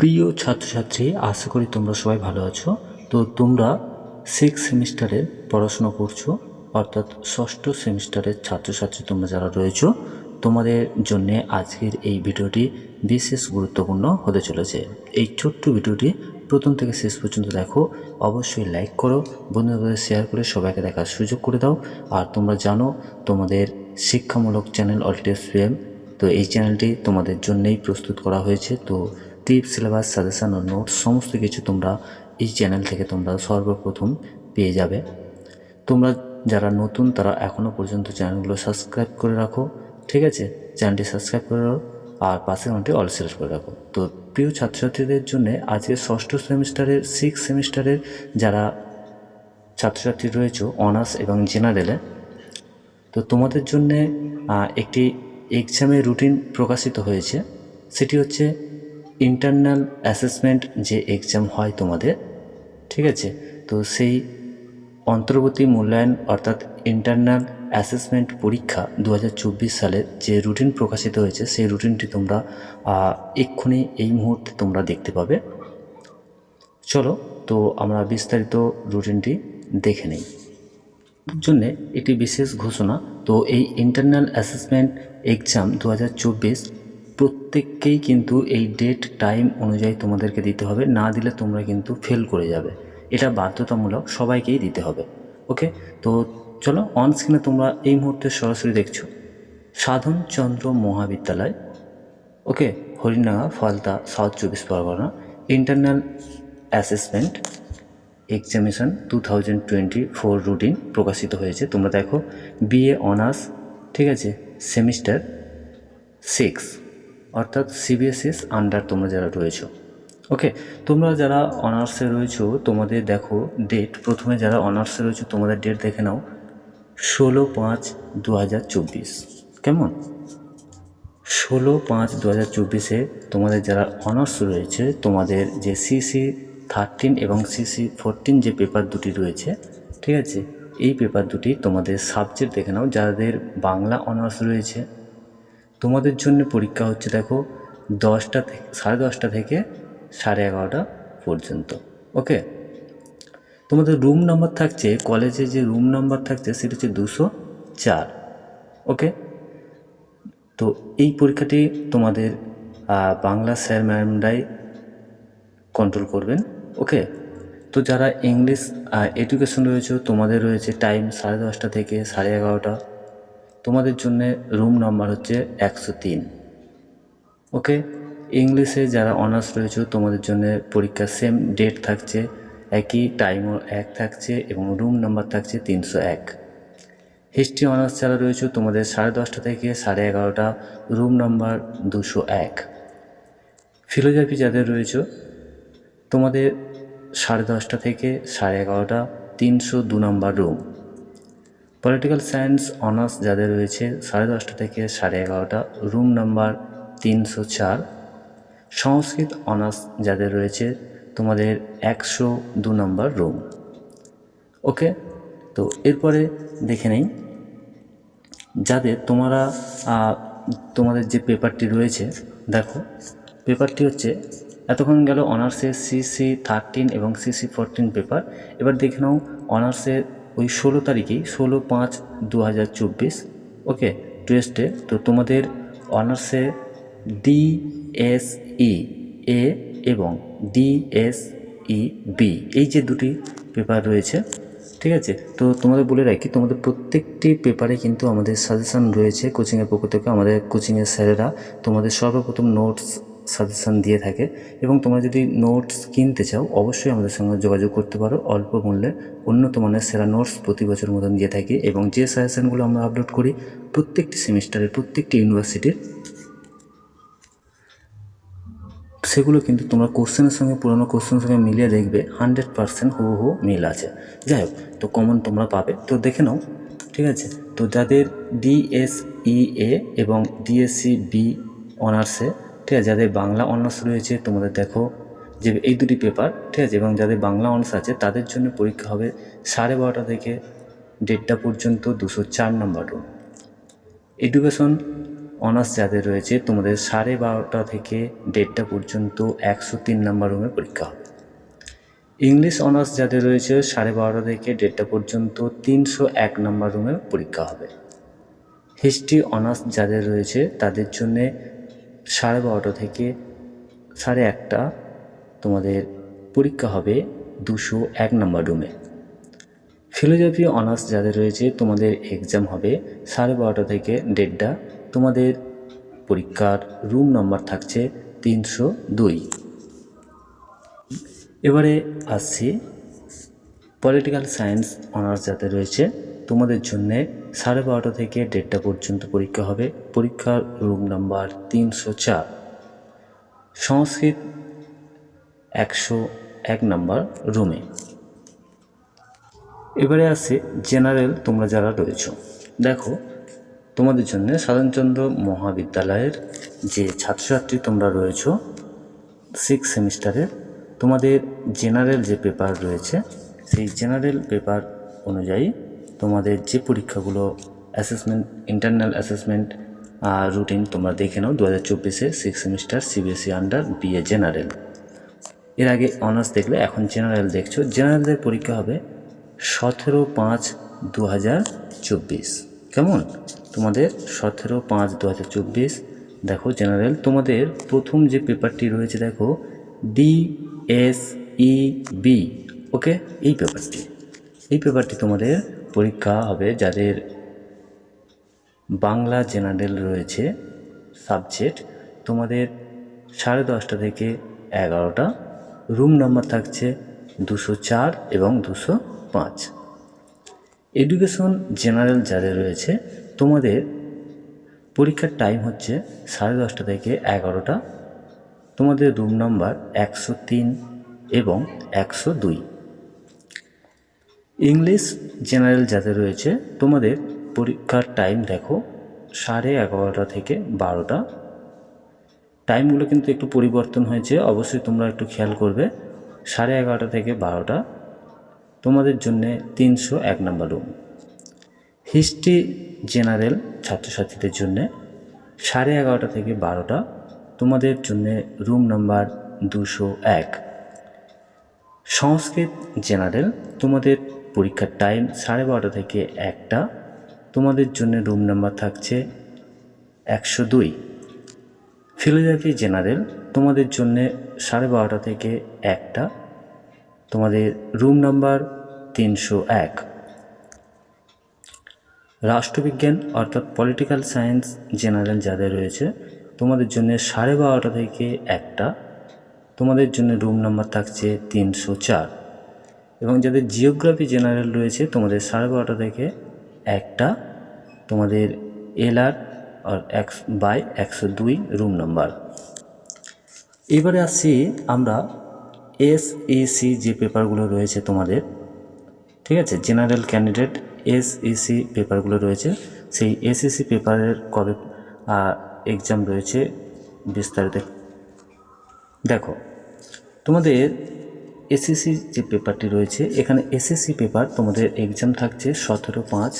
প্রিয় ছাত্রছাত্রী, আশা করি তোমরা সবাই ভালো আছো। তো তোমরা সিক্স সেমিস্টারের পড়াশোনা করছ, অর্থাৎ ষষ্ঠ সেমিস্টারের ছাত্রছাত্রী তোমরা যারা রয়েছো, তোমাদের জন্য আজকের এই ভিডিওটি বিশেষ গুরুত্বপূর্ণ হতে চলেছে। এই ছোট্ট ভিডিওটি প্রথম থেকে শেষ পর্যন্ত দেখো, অবশ্যই লাইক করো, বন্ধুদের শেয়ার করে সবাইকে দেখার সুযোগ করে দাও। আর তোমরা জানো, তোমাদের শিক্ষামূলক চ্যানেল অলটেস ফিএম তো এই চ্যানেলটি তোমাদের জন্যই প্রস্তুত করা হয়েছে। তো টিপ, সিলেবাস, সাজেশান ও নোটস, সমস্ত কিছু তোমরা এই চ্যানেল থেকে তোমরা সর্বপ্রথম পেয়ে যাবে। তোমরা যারা নতুন, তারা এখনও পর্যন্ত চ্যানেলগুলো সাবস্ক্রাইব করে রাখো, ঠিক আছে? চ্যানেলটি সাবস্ক্রাইব করে রাখো আর পাশের ঘন্টি অল সিলেক্ট করে রাখো। তো প্রিয় ছাত্রছাত্রীদের জন্য আজকে ষষ্ঠ সেমিস্টারের, সিক্স সেমিস্টারের যারা ছাত্রছাত্রী রয়েছে, অনার্স এবং জেনারেলে তো তোমাদের জন্য একটি এক্সামের রুটিন প্রকাশিত হয়েছে। সেটি হচ্ছে ইন্টারনাল অ্যাসেসমেন্ট যে এক্সাম হয় তোমাদের, ঠিক আছে? তো সেই অন্তর্বর্তী মূল্যায়ন অর্থাৎ ইন্টারনাল অ্যাসেসমেন্ট পরীক্ষা দু হাজার চব্বিশ সালে যে রুটিন প্রকাশিত হয়েছে, সেই রুটিনটি তোমরা এক্ষুনি এই মুহূর্তে তোমরা দেখতে পাবে। চলো, তো আমরা বিস্তারিত রুটিনটি দেখে নিই। জন্য একটি বিশেষ ঘোষণা। তো এই ইন্টারনাল অ্যাসেসমেন্ট এক্সাম দু হাজার চব্বিশ প্রত্যেককেই কিন্তু এই ডেট টাইম অনুযায়ী তোমাদেরকে দিতে হবে। না দিলে তোমরা কিন্তু ফেল করে যাবে। এটা বাধ্যতামূলক সবাইকেই দিতে হবে। ওকে তো চলো অন স্ক্রিনে তোমরা এই মুহূর্তে সরাসরি দেখছ। সাধনচন্দ্র মহাবিদ্যালয়। ওকে হরিণাঙ্গা ফলতা, সাউথ চব্বিশ Pargana. Internal assessment examination two thousand twenty four routine প্রকাশিত হয়েছে। তোমরা দেখো বিএ অনার্স ঠিক আছে সেমিস্টার সিক্স অর্থাৎ সিবিএসএস আন্ডার তোমরা যারা রয়েছো। ওকে তোমরা যারা অনার্সে রয়েছো, তোমাদের দেখো ডেট প্রথমে যারা অনার্সে রয়েছো, তোমাদের ডেট দেখে নাও, ষোলো পাঁচ দু হাজার চব্বিশ। কেমন? ষোলো পাঁচ দু হাজার চব্বিশে তোমাদের যারা অনার্স রয়েছে, তোমাদের যে সিসি থার্টিন এবং সিসি ফোরটিন যে পেপার দুটি রয়েছে, ঠিক আছে? এই পেপার দুটি তোমাদের সাবজেক্ট দেখে নাও, যাদের বাংলা অনার্স রয়েছে। তোমাদের জন্য পরীক্ষা হচ্ছে দেখো, দশটা থেকে, সাড়ে দশটা থেকে সাড়ে এগারোটা পর্যন্ত, ওকে? তোমাদের রুম নাম্বার থাকছে কলেজে যে রুম নাম্বার থাকছে, সেটা হচ্ছে দুশো চার, ওকে? তো এই পরীক্ষাটি তোমাদের বাংলা স্যার ম্যাডামরাই কন্ট্রোল করবেন। ওকে, তো যারা ইংলিশ এডুকেশন রয়েছে, তোমাদের রয়েছে টাইম সাড়ে দশটা থেকে সাড়ে এগারোটা। তোমাদের জন্য রুম নাম্বার হচ্ছে একশো তিন। ওকে, ইংলিশে যারা অনার্স রয়েছে, তোমাদের জন্য পরীক্ষা সেম ডেট থাকছে, একই টাইমও এক থাকছে এবং রুম নাম্বার থাকছে তিনশো এক। হিস্ট্রি অনার্স যারা রয়েছে, তোমাদের সাড়ে দশটা থেকে সাড়ে এগারোটা রুম নাম্বার দুশো এক। ফিলোজফি যাদের রয়েছে, তোমাদের সাড়ে দশটা থেকে সাড়ে এগারোটা, তিনশো দু number room political science honours যাদের রয়েছে, সাড়ে দশটা থেকে সাড়ে এগারোটা রুম নাম্বার তিনশো চার। সংস্কৃত অনার্স যাদের রয়েছে, তোমাদের একশো দু নম্বর রুম ওকে তো এরপরে দেখে নেই, যাদের তোমরা তোমাদের যে পেপারটি রয়েছে, দেখো পেপারটি হচ্ছে এতক্ষণ গেল অনার্সের সিসি থার্টিন এবং সিসি ফোরটিন পেপার এবার দেখে নাও অনার্সের ওই ষোলো তারিখেই ষোলো পাঁচ দু হাজার চব্বিশ। ওকে টুয়েস্টে তো তোমাদের অনার্সে ডিএসই এ এবং ডিএসই বি এই যে দুটি পেপার রয়েছে, ঠিক আছে? তো তোমাদের বলে রাখি, তোমাদের প্রত্যেকটি পেপারে কিন্তু আমাদের সাজেশান রয়েছে কোচিংয়ের পক্ষ থেকে। আমাদের কোচিংয়ের স্যারেরা তোমাদের সর্বপ্রথম নোটস সাজেশান দিয়ে থাকে এবং তোমরা যদি নোটস কিনতে চাও, অবশ্যই আমাদের সঙ্গে যোগাযোগ করতে পারো। অল্প মূল্যে উন্নত মানের সেরা নোটস প্রতি বছর মতন দিয়ে থাকি এবং যে সাজেশানগুলো আমরা আপলোড করি প্রত্যেকটি সেমিস্টারের, প্রত্যেকটি ইউনিভার্সিটির, সেগুলো কিন্তু তোমরা কোশ্চেনের সঙ্গে, পুরোনো কোশ্চেনের সঙ্গে মিলিয়ে দেখবে। হান্ড্রেড পার্সেন্ট হুবহু মিল আছে। যাই হোক, তো কমন তোমরা পাবে। তো দেখে নাও, ঠিক আছে? তো যাদের ডিএসইএ এবং ডিএসসি বি অনার্সে ঠিক আছে, যাদের বাংলা অনার্স রয়েছে, তোমাদের দেখো যে এই দুটি পেপার ঠিক আছে, এবং যাদের বাংলা অনার্স আছে, তাদের জন্য পরীক্ষা হবে সাড়ে বারোটা থেকে দেড়টা পর্যন্ত, দুশো চার নম্বর রুম এডুকেশন অনার্স যাদের রয়েছে, তোমাদের সাড়ে বারোটা থেকে দেড়টা পর্যন্ত একশো তিন নম্বর রুমে পরীক্ষা হবে। ইংলিশ অনার্স যাদের রয়েছে, সাড়ে বারোটা থেকে দেড়টা পর্যন্ত তিনশো এক নম্বর রুমে পরীক্ষা হবে। হিস্ট্রি অনার্স যাদের রয়েছে, তাদের জন্যে সাড়ে বারোটা থেকে সাড়ে একটা তোমাদের পরীক্ষা হবে দুশো এক নম্বর রুমে ফিলোজফি অনার্স যাদের রয়েছে, তোমাদের এক্সাম হবে সাড়ে বারোটা থেকে দেড়টা। তোমাদের পরীক্ষার রুম নম্বর থাকছে তিনশো দুই। এবারে আসছি পলিটিক্যাল সায়েন্স অনার্স যাতে রয়েছে, তোমাদের জন্যে সাড়ে বারোটা থেকে দেড়টা পর্যন্ত পরীক্ষা হবে। পরীক্ষার রুম নাম্বার তিনশো চার। সংস্কৃত একশো এক নাম্বার রুমে এবারে আসে জেনারেল তোমরা যারা রয়েছো। দেখো, তোমাদের জন্য সাধনচন্দ্র মহাবিদ্যালয়ের যে ছাত্রছাত্রী তোমরা রয়েছো সিক্স সেমিস্টারের তোমাদের জেনারেল যে পেপার রয়েছে, সেই জেনারেল পেপার অনুযায়ী তোমাদের যে পরীক্ষাগুলো অ্যাসেসমেন্ট ইন্টারনাল অ্যাসেসমেন্ট রুটিন তোমরা দেখে নাও দু হাজার চব্বিশে six semester CBCS under BA general এর আগে অনার্স দেখলে এখন জেনারেল দেখছ। জেনারেলদের পরীক্ষা হবে সতেরো পাঁচ দু হাজার চব্বিশ। কেমন? তোমাদের সতেরো পাঁচ দু হাজার চব্বিশ। দেখো জেনারেল তোমাদের প্রথম যে পেপারটি রয়েছে দেখো D S E B okay এই পেপারটি এই পেপারটি তোমাদের পরীক্ষা হবে যাদের বাংলা জেনারেল রয়েছে সাবজেক্ট, তোমাদের সাড়ে দশটা থেকে এগারোটা। রুম নাম্বার থাকছে দুশো চার এবং দুশো পাঁচ। এডুকেশন জেনারেল যাদের রয়েছে, তোমাদের পরীক্ষার টাইম হচ্ছে সাড়ে দশটা থেকে এগারোটা। তোমাদের রুম নাম্বার একশো তিন এবং একশো দুই। ইংলিশ জেনারেল যাদের রয়েছে, তোমাদের পরীক্ষার টাইম দেখো সাড়ে এগারোটা থেকে বারোটা। টাইমগুলো কিন্তু একটু পরিবর্তন হয়েছে, অবশ্যই তোমরা একটু খেয়াল করবে। সাড়ে এগারোটা থেকে বারোটা, তোমাদের জন্যে তিনশো এক নম্বর রুম হিস্ট্রি জেনারেল ছাত্রছাত্রীদের জন্যে সাড়ে এগারোটা থেকে বারোটা, তোমাদের জন্যে রুম নাম্বার দুশো এক। সংস্কৃত জেনারেল তোমাদের পরীক্ষার টাইম সাড়ে বারোটা থেকে একটা। তোমাদের জন্য রুম নাম্বার থাকছে একশো দুই। ফিলোজফি জেনারেল তোমাদের জন্যে সাড়ে বারোটা থেকে একটা। তোমাদের রুম নাম্বার তিনশো এক। রাষ্ট্রবিজ্ঞান, অর্থাৎ পলিটিক্যাল সায়েন্স জেনারেল যাদের রয়েছে, তোমাদের জন্য সাড়ে বারোটা থেকে একটা। তোমাদের জন্য রুম নাম্বার থাকছে তিনশো চার। এবং যাদের জিওগ্রাফি জেনারেল রয়েছে, তোমাদের সাড়ে বারোটা থেকে একটা, তোমাদের এলআর আর এক বাই একশো দুই রুম নাম্বার এবারে আসছি আমরা এস এসইসি যে পেপারগুলো রয়েছে তোমাদের, ঠিক আছে? জেনারেল ক্যান্ডিডেট এস এসইসি পেপারগুলো রয়েছে। সেই এস এসইসি পেপারের কবে এক্সাম রয়েছে বিস্তারিত। দেখো, তোমাদের এসএসসি যে পেপারটি রয়েছে, এখানে এসএসসি পেপার তোমাদের এক্সাম থাকছে সতেরো পাঁচ।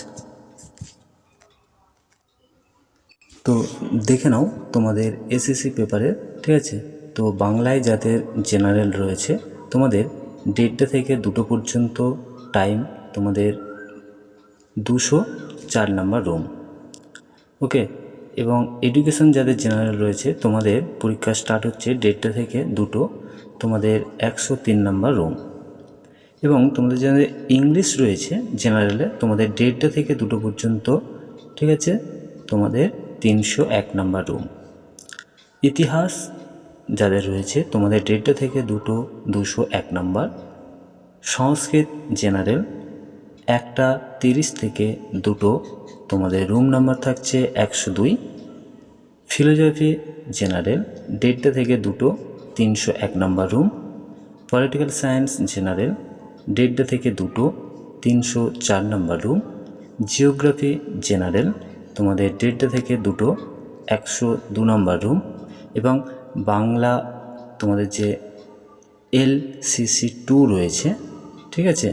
তো দেখে নাও তোমাদের এসএসসি পেপারের, ঠিক আছে? তো বাংলায় যাদের জেনারেল রয়েছে, তোমাদের দেড়টা থেকে দুটো পর্যন্ত টাইম তোমাদের দুশো চার নাম্বার রুম ওকে এবং এডুকেশন যাদের জেনারেল রয়েছে, তোমাদের পরীক্ষা স্টার্ট হচ্ছে দেড়টা থেকে দুটো তোমাদের একশো তিন নাম্বার রুম এবং তোমাদের যাদের ইংলিশ রয়েছে জেনারেলে তোমাদের দেড়টা থেকে দুটো পর্যন্ত, ঠিক আছে? তোমাদের তিনশো এক নাম্বার রুম ইতিহাস যাদের রয়েছে, তোমাদের দেড়টা থেকে দুটো, দুশো এক নাম্বার। সংস্কৃত জেনারেল একটা তিরিশ থেকে দুটো, তোমাদের রুম নাম্বার থাকছে একশো দুই। ফিলোজফি জেনারেল দেড়টা থেকে দুটো তিনশো এক number room political science general দেড়টা থেকে দুটো, তিনশো চার নাম্বার রুম জিওগ্রাফি জেনারেল তোমাদের দেড়টা থেকে দুটো, একশো দু নম্বর রুম এবং বাংলা তোমাদের যে এল সিসি টু রয়েছে, ঠিক আছে?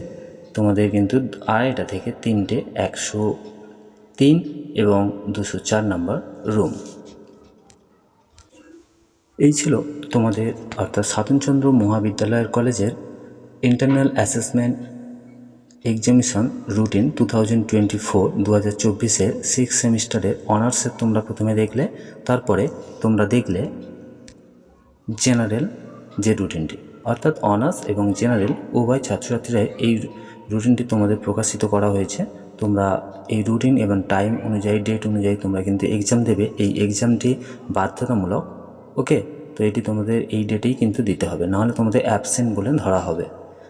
তোমাদের কিন্তু আড়াইটা থেকে তিনটে, একশো তিন এবং দুশো চার নাম্বার রুম এই ছিল তোমাদের অর্থাৎ সাধনচন্দ্র মহাবিদ্যালয়ের কলেজের internal assessment examination routine two thousand twenty four দু হাজার চব্বিশের সিক্স সেমিস্টারের অনার্সের তোমরা প্রথমে দেখলে, তারপরে তোমরা দেখলে জেনারেল যে রুটিনটি অর্থাৎ অনার্স এবং জেনারেল উভয় ছাত্রছাত্রীরা এই রুটিনটি তোমাদের প্রকাশিত করা হয়েছে। তোমরা এই রুটিন এবং টাইম অনুযায়ী ডেট অনুযায়ী তোমরা কিন্তু এক্সাম দেবে। এই এক্সামটি বাধ্যতামূলক ওকে তো এটি তোমাদের এই ডেটেই কিন্তু দিতে হবে। নাহলে তোমাদের অ্যাবসেন্ট বলে ধরা হবে।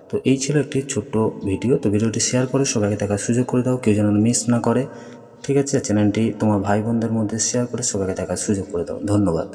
তো এই ছিল একটি ছোট্ট ভিডিও তো ভিডিওটি শেয়ার করে সবাইকে দেখার সুযোগ করে দাও। কেউ যেন মিস না করে। ঠিক আছে? চ্যানেলটি তোমার ভাই বোনদের মধ্যে শেয়ার করে সবাইকে দেখার সুযোগ করে দাও। ধন্যবাদ।